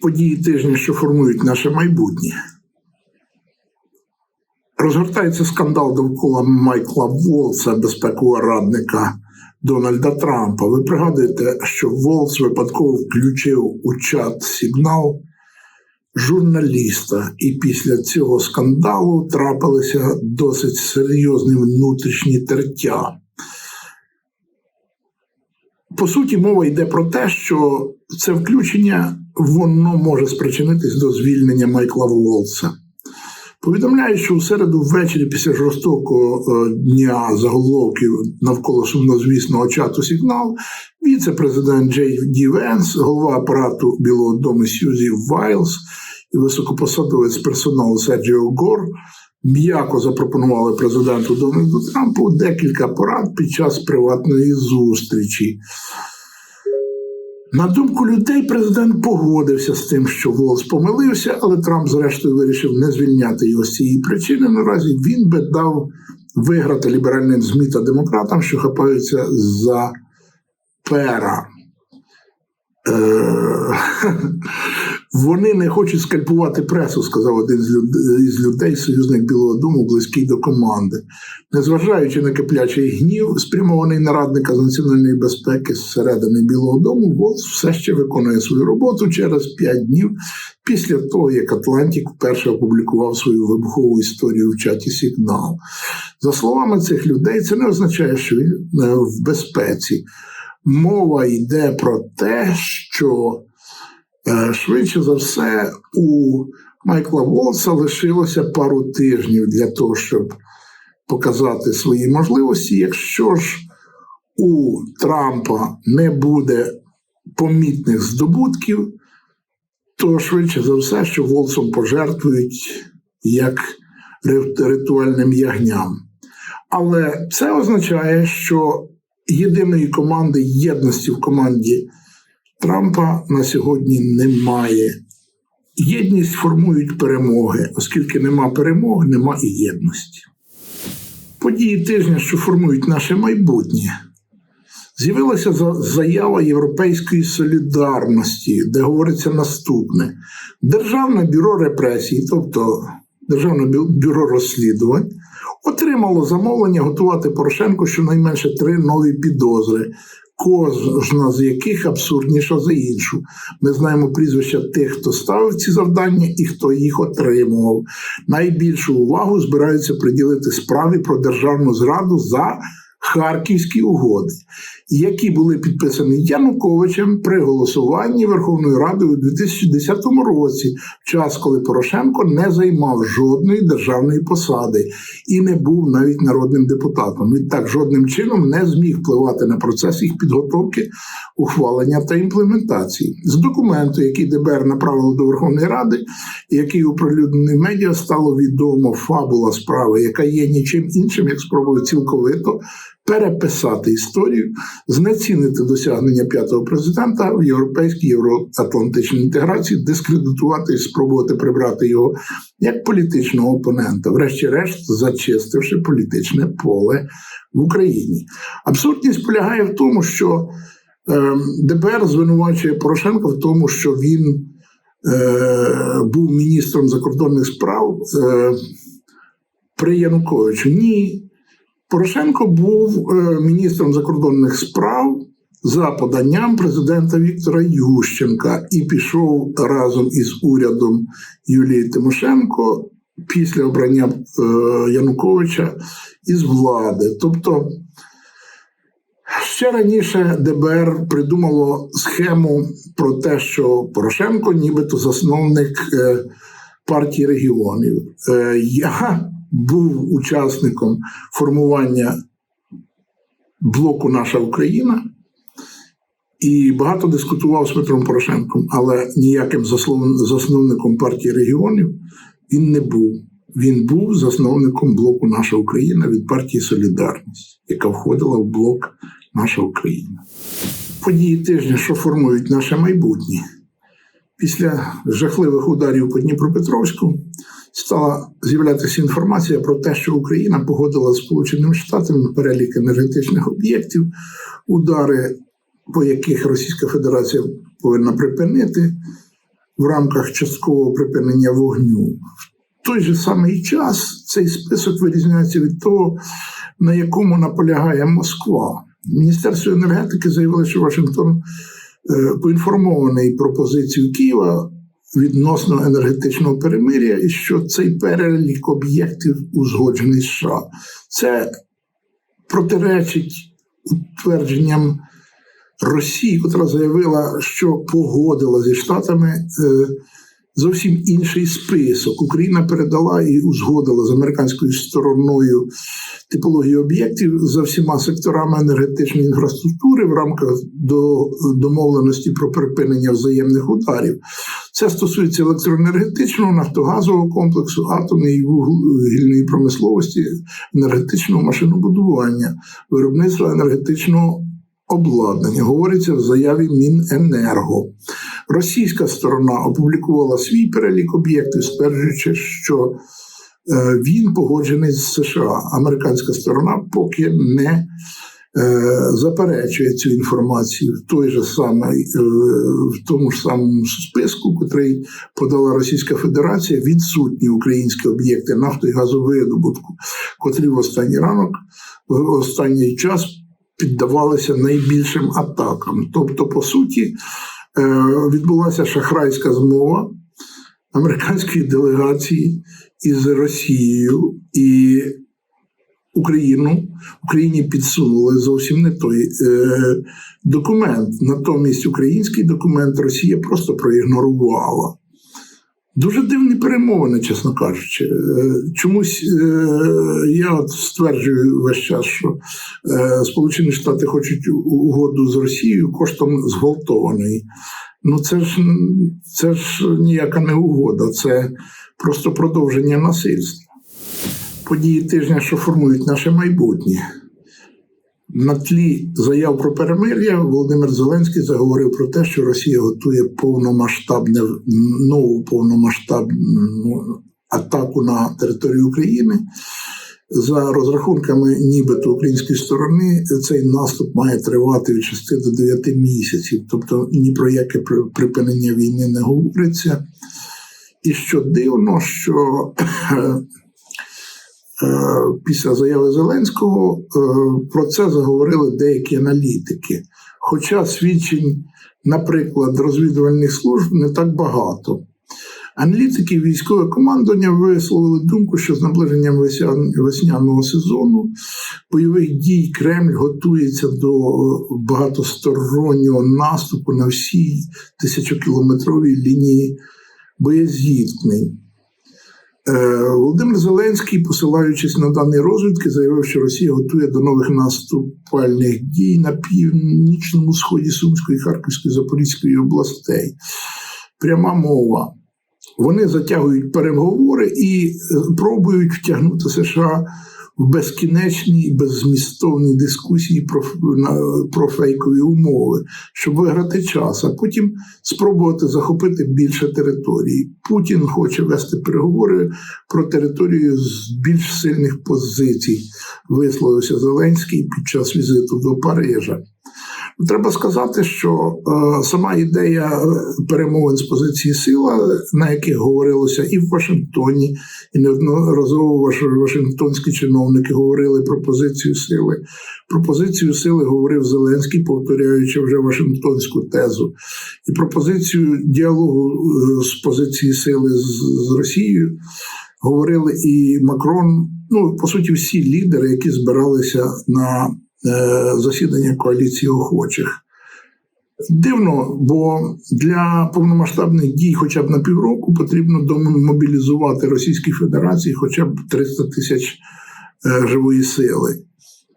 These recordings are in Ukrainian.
події тижня, що формують наше майбутнє. Розгортається скандал довкола Майкла Волса, безпекового радника Дональда Трампа. Ви пригадуєте, що Волс випадково включив у чат сигнал журналіста, і після цього скандалу трапилися досить серйозні внутрішні тертя. По суті, мова йде про те, що це включення воно може спричинитись до звільнення Майкла Волса. Повідомляють, що у середу ввечері після жорстокого е, дня заголовків навколо сумнозвісного чату сигнал, віце-президент Джей Ді Венс, голова апарату Білого Дому Сьюзі Вайлз і високопосадовець персоналу Серджіо Гор м'яко запропонували президенту Дональду Трампу декілька порад під час приватної зустрічі. На думку людей, президент погодився з тим, що Волс помилився, але Трамп, зрештою, вирішив не звільняти його з цієї причини. Наразі він би дав виграти ліберальним ЗМІ та демократам, що хапаються за пера. Вони не хочуть скальпувати пресу, сказав один з людей, союзник Білого Дому, близький до команди. Незважаючи на киплячий гнів, спрямований на радника з національної безпеки зсередини Білого Дому, Волс все ще виконує свою роботу через п'ять днів після того, як Атлантік вперше опублікував свою вибухову історію в чаті Сигнал. За словами цих людей, це не означає, що він е, в безпеці. Мова йде про те, що швидше за все у Майкла Волса лишилося пару тижнів для того, щоб показати свої можливості. Якщо ж у Трампа не буде помітних здобутків, то швидше за все, що Волсом пожертвують як ритуальним ягням. Але це означає, що єдиної команди єдності в команді Трампа на сьогодні немає. Єдність формують перемоги, оскільки нема перемоги, нема і єдності. Події тижня, що формують наше майбутнє. З'явилася заява Європейської солідарності, де говориться наступне: Державне бюро репресій, тобто Державне бюро розслідувань, отримало замовлення готувати Порошенку щонайменше три нові підозри, кожна з яких абсурдніша за іншу. Ми знаємо прізвища тих, хто ставив ці завдання і хто їх отримував. Найбільшу увагу збираються приділити справі про державну зраду за Харківські угоди, які були підписані Януковичем при голосуванні Верховною Радою у 2010 році, в час, коли Порошенко не займав жодної державної посади і не був навіть народним депутатом. Відтак жодним чином не зміг впливати на процес їх підготовки, ухвалення та імплементації. З документу, який ДБР направило до Верховної Ради, який оприлюднений медіа, стало відомо фабула справи, яка є нічим іншим, як спробою цілковито переписати історію, знецінити досягнення п'ятого президента в європейській євроатлантичній інтеграції, дискредитувати і спробувати прибрати його як політичного опонента, врешті-решт, зачистивши політичне поле в Україні. Абсурдність полягає в тому, що е, ДБР звинувачує Порошенка в тому, що він е, був міністром закордонних справ е, при Януковичу. Ні. Порошенко був е, міністром закордонних справ за поданням президента Віктора Ющенка і пішов разом із урядом Юлії Тимошенко після обрання е, Януковича із влади. Тобто ще раніше ДБР придумало схему про те, що Порошенко, нібито засновник е, партії регіонів. Я був учасником формування блоку Наша Україна і багато дискутував з Петром Порошенком, але ніяким засновником партії регіонів він не був. Він був засновником блоку Наша Україна від партії Солідарність, яка входила в блок Наша Україна. Події тижня, що формують наше майбутнє. Після жахливих ударів по Дніпропетровську стала з'являтися інформація про те, що Україна погодила з Сполученими Штатами перелік енергетичних об'єктів, удари, по яких Російська Федерація повинна припинити в рамках часткового припинення вогню. В той же самий час цей список вирізняється від того, на якому наполягає Москва. Міністерство енергетики заявило, що Вашингтон е, поінформований про позицію Києва відносно енергетичного перемир'я, і що цей перелік об'єктів узгоджений США. Це протиречить утвердженням Росії, яка заявила, що погодила зі Штатами е, зовсім інший список. Україна передала і узгодила з американською стороною типологію об'єктів за всіма секторами енергетичної інфраструктури в рамках до домовленості про припинення взаємних ударів. Це стосується електроенергетичного, нафтогазового комплексу, атомної і вугільної промисловості, енергетичного машинобудування, виробництва енергетичного обладнання. Говориться в заяві Міненерго. Російська сторона опублікувала свій перелік об'єктів, стверджуючи, що він погоджений з США. Американська сторона поки не е, заперечує цю інформацію в той же самий, е, в тому ж самому списку, котрий подала Російська Федерація, відсутні українські об'єкти нафто і газовидобутку, котрі в останній ранок в останній час піддавалися найбільшим атакам. Тобто, по суті, е, відбулася шахрайська змова американської делегації із Росією і Україну Україні підсунули зовсім не той е, документ. Натомість український документ Росія просто проігнорувала. Дуже дивні перемовини, чесно кажучи. Е, чомусь е, я от стверджую весь час, що е, Сполучені Штати хочуть угоду з Росією коштом зґвалтованої. Ну це ж це ж ніяка не угода, це просто продовження насильства. Події тижня, що формують наше майбутнє. На тлі заяв про перемир'я Володимир Зеленський заговорив про те, що Росія готує повномасштабне нову повномасштабну атаку на територію України. За розрахунками, нібито української сторони, цей наступ має тривати від 6 до 9 місяців, тобто ні про яке припинення війни не говориться. І що дивно, що Е, після заяви Зеленського е, про це заговорили деякі аналітики. Хоча свідчень, наприклад, розвідувальних служб не так багато. Аналітики військове командування висловили думку, що з наближенням весняного сезону бойових дій Кремль готується до багатостороннього наступу на всій тисячокілометровій лінії боєзіткнень. Е, Володимир Зеленський, посилаючись на дані розвідки, заявив, що Росія готує до нових наступальних дій на північному сході Сумської, Харківської, Запорізької областей. Пряма мова. Вони затягують переговори і е, пробують втягнути США в безкінечній і беззмістовній дискусії про про фейкові умови, щоб виграти час, а потім спробувати захопити більше території. Путін хоче вести переговори про територію з більш сильних позицій, висловився Зеленський під час візиту до Парижа. Треба сказати, що е, сама ідея е, перемовин з позиції сила, на яких говорилося і в Вашингтоні, і неодноразово Вашингтонські чиновники говорили про позицію сили. Про позицію сили говорив Зеленський, повторяючи вже Вашингтонську тезу, і про позицію діалогу е, з позиції сили з, з Росією говорили і Макрон. Ну по суті, всі лідери, які збиралися на засідання коаліції охочих. Дивно, бо для повномасштабних дій, хоча б на півроку, потрібно домобілізувати Російській Федерації хоча б 300 тисяч е, живої сили.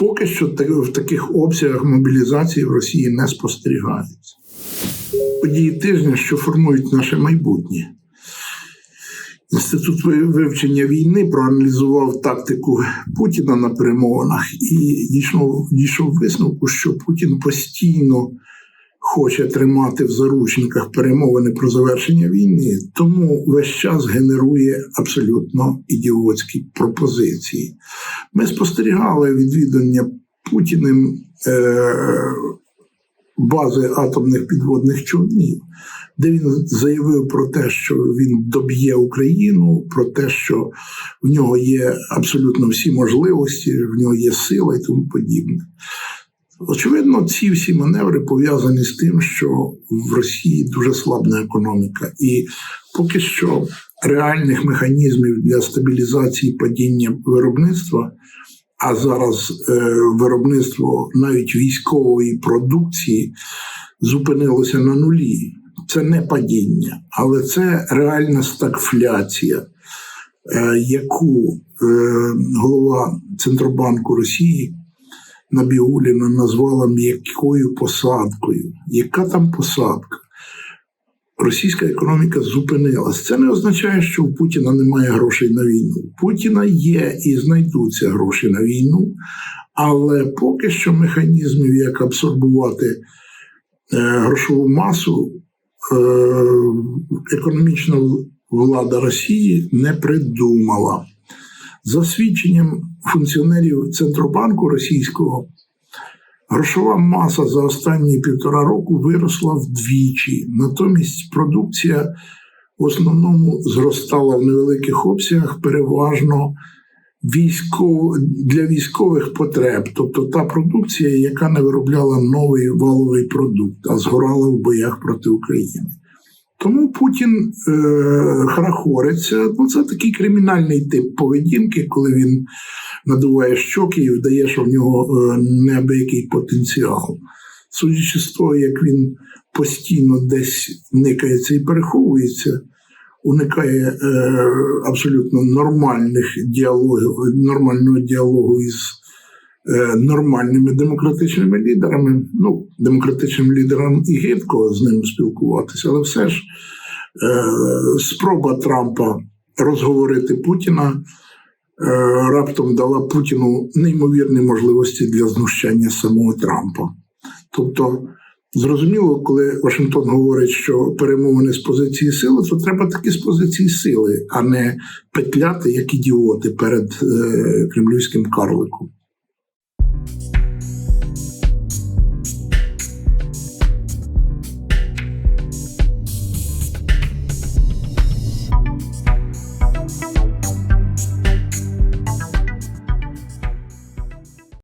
Поки що в таких обсягах мобілізації в Росії не спостерігається. Події тижня, що формують наше майбутнє. Інститут вивчення війни проаналізував тактику Путіна на перемовинах і дійшов дійшов висновку, що Путін постійно хоче тримати в заручниках перемовини про завершення війни, тому весь час генерує абсолютно ідіотські пропозиції. Ми спостерігали відвідування Путіним е, бази атомних підводних човнів, де він заявив про те, що він доб'є Україну, про те, що в нього є абсолютно всі можливості, в нього є сила і тому подібне. Очевидно, ці всі маневри пов'язані з тим, що в Росії дуже слабна економіка, і поки що реальних механізмів для стабілізації падіння виробництва, а зараз е, виробництво навіть військової продукції зупинилося на нулі. Це не падіння, але це реальна стагфляція, е, яку е, голова Центробанку Росії Набіуліна назвала м'якою посадкою. Яка там посадка? Російська економіка зупинилась. Це не означає, що у Путіна немає грошей на війну. У Путіна є і знайдуться гроші на війну, але поки що механізмів, як абсорбувати е, грошову масу, е, економічна влада Росії не придумала. За свідченням функціонерів Центробанку російського, грошова маса за останні півтора року виросла вдвічі. Натомість продукція в основному зростала в невеликих обсягах, переважно військов... для військових потреб, тобто та продукція, яка не виробляла новий валовий продукт, а згорала в боях проти України. Тому Путін е, харахориться. Ну, це такий кримінальний тип поведінки, коли він надуває щоки і вдає, що в нього е, неабиякий потенціал. Судячи з того, як він постійно десь никається і переховується, уникає е, абсолютно нормальних діалогів, нормального діалогу із е, нормальними демократичними лідерами. Ну, демократичним лідерам і гидко з ним спілкуватися, але все ж е, спроба Трампа розговорити Путіна е, раптом дала Путіну неймовірні можливості для знущання самого Трампа. Тобто, зрозуміло, коли Вашингтон говорить, що перемовини з позиції сили, то треба таки з позиції сили, а не петляти як ідіоти перед е, кремлівським карликом. you